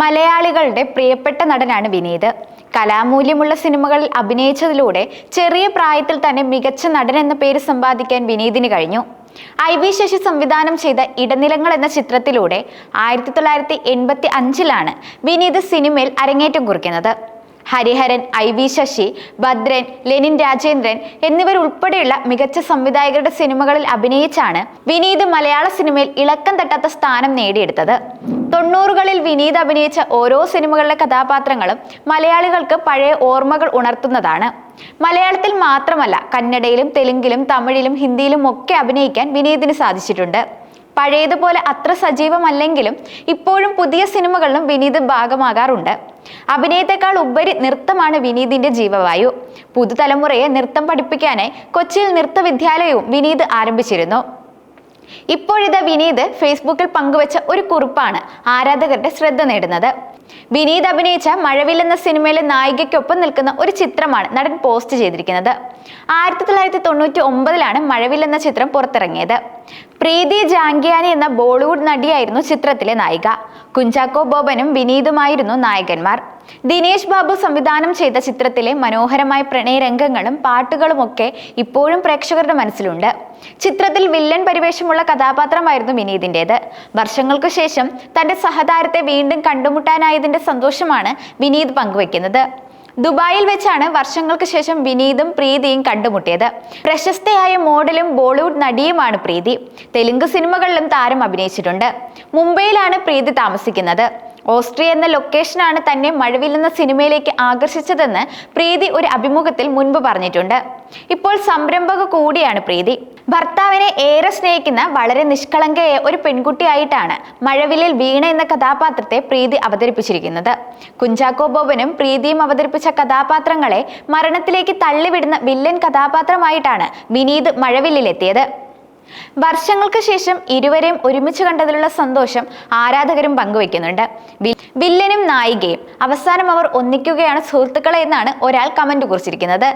മലയാളികളുടെ പ്രിയപ്പെട്ട നടനാണ് വിനീത്. കലാമൂല്യമുള്ള സിനിമകളിൽ അഭിനയിച്ചതിലൂടെ ചെറിയ പ്രായത്തിൽ തന്നെ മികച്ച നടൻ എന്ന പേര് സമ്പാദിക്കാൻ വിനീതിന് കഴിഞ്ഞു. ഐ വി ശശി സംവിധാനം ചെയ്ത ഇടനിലങ്ങൾ എന്ന ചിത്രത്തിലൂടെ ആയിരത്തി തൊള്ളായിരത്തി എൺപത്തി അഞ്ചിലാണ് വിനീത് സിനിമയിൽ അരങ്ങേറ്റം കുറിക്കുന്നത്. Hariharan I V Sasi Bhadran Lenin Rajendran എന്നിവരുൾപ്പെടെയുള്ള മികച്ച സംവിധായകരുടെ സിനിമകളിൽ അഭിനയിച്ചാണ് വിനീത് മലയാള സിനിമയിൽ ഇളക്കം തട്ടാത്ത സ്ഥാനം നേടിയെടുത്തത്. തൊണ്ണൂറുകളിൽ വിനീത് അഭിനയിച്ച ഓരോ സിനിമകളിലെ കഥാപാത്രങ്ങളും മലയാളികൾക്ക് പഴയ ഓർമ്മകൾ ഉണർത്തുന്നതാണ്. മലയാളത്തിൽ മാത്രമല്ല കന്നഡയിലും തെലുങ്കിലും തമിഴിലും ഹിന്ദിയിലും ഒക്കെ അഭിനയിക്കാൻ വിനീതിന് സാധിച്ചിട്ടുണ്ട്. പഴയതുപോലെ അത്ര സജീവമല്ലെങ്കിലും ഇപ്പോഴും പുതിയ സിനിമകളിലും വിനീത് ഭാഗമാകാറുണ്ട്. അഭിനയത്തെക്കാൾ ഉപരി നൃത്തമാണ് വിനീതിന്റെ ജീവവായു. പുതുതലമുറയെ നൃത്തം പഠിപ്പിക്കാനായി കൊച്ചിയിൽ നൃത്ത വിദ്യാലയവും വിനീത് ആരംഭിച്ചിരുന്നു. ഇപ്പോഴിതാ വിനീത് ഫേസ്ബുക്കിൽ പങ്കുവച്ച ഒരു കുറിപ്പാണ് ആരാധകരുടെ ശ്രദ്ധ നേടുന്നത്. വിനീത് അഭിനയിച്ച മഴവിൽ എന്ന സിനിമയിലെ നായികയ്ക്കൊപ്പം നിൽക്കുന്ന ഒരു ചിത്രമാണ് നടൻ പോസ്റ്റ് ചെയ്തിരിക്കുന്നത്. ആയിരത്തി തൊള്ളായിരത്തി തൊണ്ണൂറ്റി ഒമ്പതിലാണ് മഴവിൽ എന്ന ചിത്രം പുറത്തിറങ്ങിയത്. പ്രീതി ജാങ്കിയാനി എന്ന ബോളിവുഡ് നടിയായിരുന്നു ചിത്രത്തിലെ നായിക. കുഞ്ചാക്കോ ബോബനും വിനീതുമായിരുന്നു നായകന്മാർ. ദിനേശ് ബാബു സംവിധാനം ചെയ്ത ചിത്രത്തിലെ മനോഹരമായ പ്രണയരംഗങ്ങളും പാട്ടുകളുമൊക്കെ ഇപ്പോഴും പ്രേക്ഷകരുടെ മനസ്സിലുണ്ട്. ചിത്രത്തിൽ വില്ലൻ പരിവേഷമുള്ള കഥാപാത്രമായിരുന്നു വിനീതിന്റെത് വർഷങ്ങൾക്കു ശേഷം തന്റെ സഹതാരത്തെ വീണ്ടും കണ്ടുമുട്ടാനായതിന്റെ സന്തോഷമാണ് വിനീത് പങ്കുവെക്കുന്നത്. ദുബായിൽ വെച്ചാണ് വർഷങ്ങൾക്ക് ശേഷം വിനീതും പ്രീതിയും കണ്ടുമുട്ടിയത്. പ്രശസ്തയായ മോഡലും ബോളിവുഡ് നടിയുമാണ് പ്രീതി. തെലുങ്ക് സിനിമകളിലും താരം അഭിനയിച്ചിട്ടുണ്ട്. മുംബൈയിലാണ് പ്രീതി താമസിക്കുന്നത്. ഓസ്ട്രിയ എന്ന ലൊക്കേഷനാണ് തന്നെ മഴവിൽ എന്ന സിനിമയിലേക്ക് ആകർഷിച്ചതെന്ന് പ്രീതി ഒരു അഭിമുഖത്തിൽ മുൻപ് പറഞ്ഞിട്ടുണ്ട്. ഇപ്പോൾ സംരംഭക കൂടിയാണ് പ്രീതി. ഭർത്താവിനെ ഏറെ സ്നേഹിക്കുന്ന വളരെ നിഷ്കളങ്കയായ ഒരു പെൺകുട്ടിയായിട്ടാണ് മഴവിലിൽ വീണ എന്ന കഥാപാത്രത്തെ പ്രീതി അവതരിപ്പിച്ചിരിക്കുന്നത്. കുഞ്ചാക്കോ ബോബനും പ്രീതിയും അവതരിപ്പിച്ച കഥാപാത്രങ്ങളെ മരണത്തിലേക്ക് തള്ളിവിടുന്ന വില്ലൻ കഥാപാത്രമായിട്ടാണ് വിനീത് മഴവില്ലിലെത്തിയത്. വർഷങ്ങൾക്ക് ശേഷം ഇരുവരെയും ഒരുമിച്ച് കണ്ടതിലുള്ള സന്തോഷം ആരാധകരും പങ്കുവെക്കുന്നുണ്ട് വില്ലനും നായികയും അവസാനം അവർ ഒന്നിക്കുകയാണ് സുഹൃത്തുക്കളെ എന്നാണ് ഒരാൾ കമന്റ് കുറിച്ചിരിക്കുന്നത്.